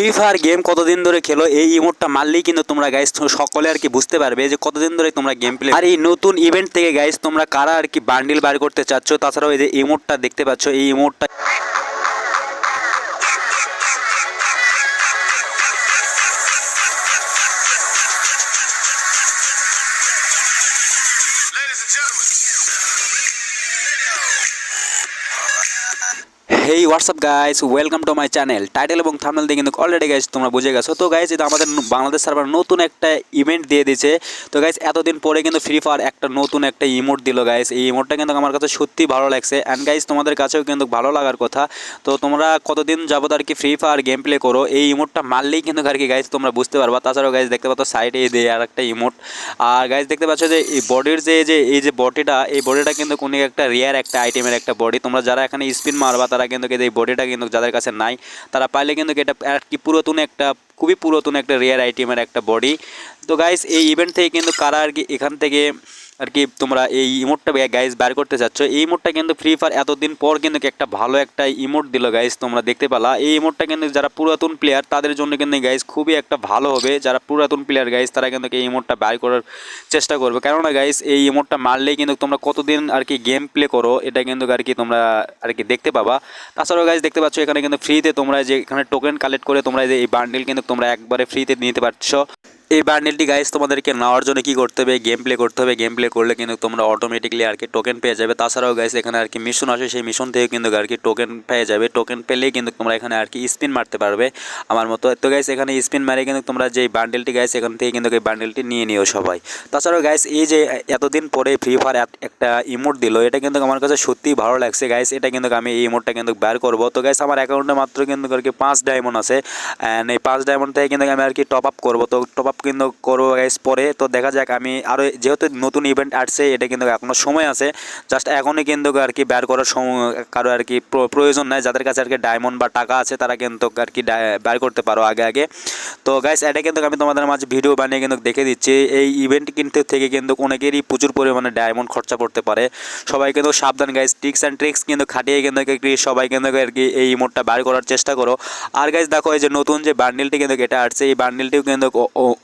Free fire game কতদিন ধরে খেলো এই ইমোটটা মারলেই কিন্তু তোমরা গাইস সকলে আর কি বুঝতে পারবে যে কতদিন ধরে তোমরা গেম প্লে আর এই নতুন ইভেন্ট থেকে গাইস তোমরা কারা আর কি বান্ডিল বার করতে চাচ্ছ তাছাড়াও এই যে ইমোটটা দেখতে পাচ্ছ, এই ইমোটটা. Hey WhatsApp guys welcome to my channel title এবং থামনেল দিয়ে কিন্তু অলরেডি গাইস তোমরা বুঝে গেছো। তো গাইস এটা আমাদের বাংলাদেশ সার্ভার নতুন একটা ইভেন্ট দিয়ে দিয়েছে। তো গাইস এতদিন পরে কিন্তু ফ্রি ফায়ার একটা নতুন একটা ইমোট দিল গাইস এই ইমোটটা কিন্তু আমার কাছে সত্যি ভালো লাগছে। অ্যান্ড গাইস তোমাদের কাছেও কিন্তু ভালো লাগার কথা। তো, তোমরা কতদিন যাবত আর কি ফ্রি ফায়ার গেম প্লে করো, এই ইমোটটা মারলেই কিন্তু আর কি গাইস তোমরা বুঝতে পারবা। তাছাড়াও গাইস দেখতে পাচ্ছ সাইডে এই দিয়ে আর একটা ইমোট আর গাইস দেখতে পাচ্ছ যে এই বডির যে যে, এই যে বডিটা এই বডিটা কিন্তু কোনো একটা রেয়ার একটা আইটেমের একটা বডি তোমরা যারা এখানে স্পিন মারবা, তারা কিন্তু এই বডিটা কিন্তু যাদের কাছে নাই, তারা পাইলে কিন্তু এটা আর কি পুরাতন একটা, খুবই পুরাতন একটা রেয়ার আইটেমের একটা বডি তো গাইস এই ইভেন্ট থেকে কিন্তু কারা আর কি এখান থেকে আর কি তোমরা এই ইমোটটা গাইজ বার করতে চাচ্ছ। এই ইমোটটা কিন্তু ফ্রি ফায়ার এতদিন পর কিন্তু একটা ভালো একটা ইমোট দিল গাইজ তোমরা দেখতে পালা। এই ইমোটটা কিন্তু যারা পুরাতন প্লেয়ার তাদের জন্য কিন্তু গাইস খুবই একটা ভালো হবে। যারা পুরাতন প্লেয়ার গাইজ তারা কিন্তু এই ইমোটটা বার করার চেষ্টা করবে। কেননা গাইজ এই ইমোটটা মারলেই কিন্তু তোমরা কতদিন আর কি গেম প্লে করো, এটা কিন্তু আর কি তোমরা আর কি দেখতে পাবা। তাছাড়াও গাইজ দেখতে পাচ্ছ এখানে কিন্তু ফ্রিতে তোমরা যে এখানে টোকেন কালেক্ট করে তোমরা যে এই বান্ডিল কিন্তু তোমরা একবারে ফ্রিতে নিতে পারছ। এই বান্ডেলটি গাইস তোমাদেরকে নেওয়ার জন্য কি করতে হবে? গেম প্লে করতে হবে। গেম প্লে করলে কিন্তু তোমরা অটোমেটিকলি আর কি টোকেন পেয়ে যাবে। তাছাড়াও গাইস এখানে আর কি মিশন আসে। সেই মিশন থেকে কিন্তু আর কি টোকেন পেয়ে যাবে। টোকেন পেলেই কিন্তু তোমরা এখানে আর কি স্পিন মারতে পারবে আমার মতো। তো গাইস এখানে স্পিন মারে কিন্তু তোমরা যে বান্ডেলটি গাইস এখান থেকে কিন্তু এই বান্ডেলটি নিয়ে নিও সবাই। তাছাড়াও গাইস এই যে এতদিন পরে ফ্রি ফায়ার একটা ইমোট দিল, এটা কিন্তু আমার কাছে সত্যিই ভালো লাগছে গাইস এটা কিন্তু আমি এই ইমোটটা কিন্তু বের করব। তো গাইস আমার অ্যাকাউন্টে মাত্র কিন্তু আর কি পাঁচ ডায়মন্ড আছে। অ্যান্ড এই পাঁচ ডায়মন্ড থেকে কিন্তু আমি আর কি টপ আপ করব। তো টপ আপ কিন্তু করব গাইস পরে। তো দেখা যাক, আমি আরও যেহেতু নতুন ইভেন্ট আসছে, এটা কিন্তু এখনও সময় আছে। জাস্ট এখনই কিন্তু আর কি বের করার কারও আর কি প্রয়োজন নাই। যাদের কাছে আর কি ডায়মন্ড বা টাকা আছে, তারা কিন্তু আর কি বের করতে পারো আগে আগে। তো গাইস এটা কিন্তু আমি তোমাদের মাঝে ভিডিও বানিয়ে কিন্তু দেখে দিচ্ছি। এই ইভেন্ট কিন্তু থেকে কিন্তু অনেকেরই প্রচুর পরিমাণে ডায়মন্ড খরচা পড়তে পারে। সবাই কিন্তু সাবধান গাইস ট্রিক্স অ্যান্ড ট্রিক্স কিন্তু খাটিয়ে কিন্তু সবাই কিন্তু আর কি এই ইমোটটা বার করার চেষ্টা করো। আর গাইস দেখো এই যে নতুন যে বান্ডিলটি কিন্তু এটা আসছে, এই বান্ডিলটিও কিন্তু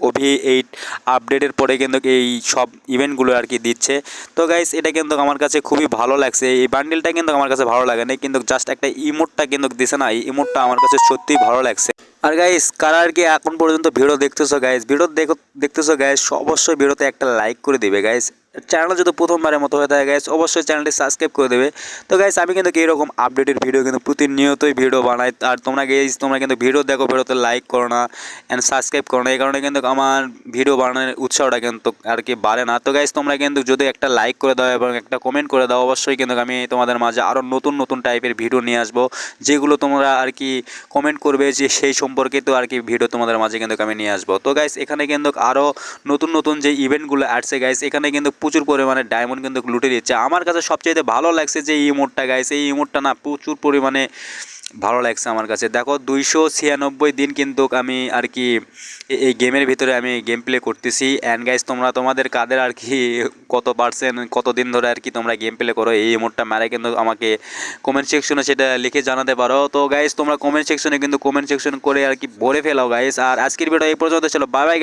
ওভি এইট আপডেটের পরে কিন্তু এই সব ইভেন্টগুলো আর কি দিচ্ছে। তো গাইস এটা কিন্তু আমার কাছে খুবই ভালো লাগছে। এই বান্ডেলটা কিন্তু আমার কাছে ভালো লাগে না কিন্তু জাস্ট একটা ইমোটটা কিন্তু দিছে না। এই ইমোটটা আমার কাছে সত্যিই ভালো লাগছে। আর গাইস কারা আর কি এখন পর্যন্ত ভিডিও দেখতেছো গাইস ভিডিও দেখো দেখতেছো গাইস অবশ্যই ভিডিওতে একটা লাইক করে দিবে গাইস চ্যানেল যদি প্রথমবারের মতো হয়ে থাকে গাইস অবশ্যই চ্যানেলটি সাবস্ক্রাইব করে দেবে। তো গাইস আমি কিন্তু এইরকম আপডেটেড ভিডিও কিন্তু প্রতিনিয়তই ভিডিও বানাই, আর তোমরা গাইস তোমরা কিন্তু ভিডিও দেখো ভিডিওতে লাইক করো না অ্যান্ড সাবস্ক্রাইব করো না। এই কারণে কিন্তু আমার ভিডিও বানানোর উৎসাহটা কিন্তু আর কি বাড়ে না। তো গাইস তোমরা কিন্তু যদি একটা লাইক করে দাও এবং একটা কমেন্ট করে দাও, অবশ্যই কিন্তু আমি তোমাদের মাঝে আরও নতুন নতুন টাইপের ভিডিও নিয়ে আসব, যেগুলো তোমরা আর কি কমেন্ট করবে যে সেই সম্পর্কে তো আর কি ভিডিও তোমাদের মাঝে কিন্তু আমি নিয়ে আসব। তো গাইস এখানে কিন্তু আরও নতুন নতুন যে ইভেন্টগুলো আসছে গাইস এখানে কিন্তু প্রচুর পরিমাণে ডায়মন্ড কিন্তু লুটে দিচ্ছে আমার কাছে সবচেয়ে ভালো লাগছে যে ইমোটটা গাইস এই ইমোটটা না প্রচুর পরিমাণে ভালো লাগছে আমার কাছে। দেখো, দুইশো ছিয়ানব্বই দিন কিন্তু আমি আর কি এই গেমের ভিতরে আমি গেম প্লে করতেছি। অ্যান্ড গাইস তোমরা তোমাদের কাদের আর কি কত পার্সেন্ট কত দিন ধরে আর কি তোমরা গেম প্লে করো? এই ইমোটটা মারে কিন্তু আমাকে কমেন্ট সেকশনে সেটা লিখে জানাতে পারো। তো গাইস তোমরা কমেন্ট সেকশনে কিন্তু কমেন্ট সেকশন করে আর কি ভরে ফেলাও গাইস আর আজকের ভিডিও এই পর্যন্ত ছিল। Bye bye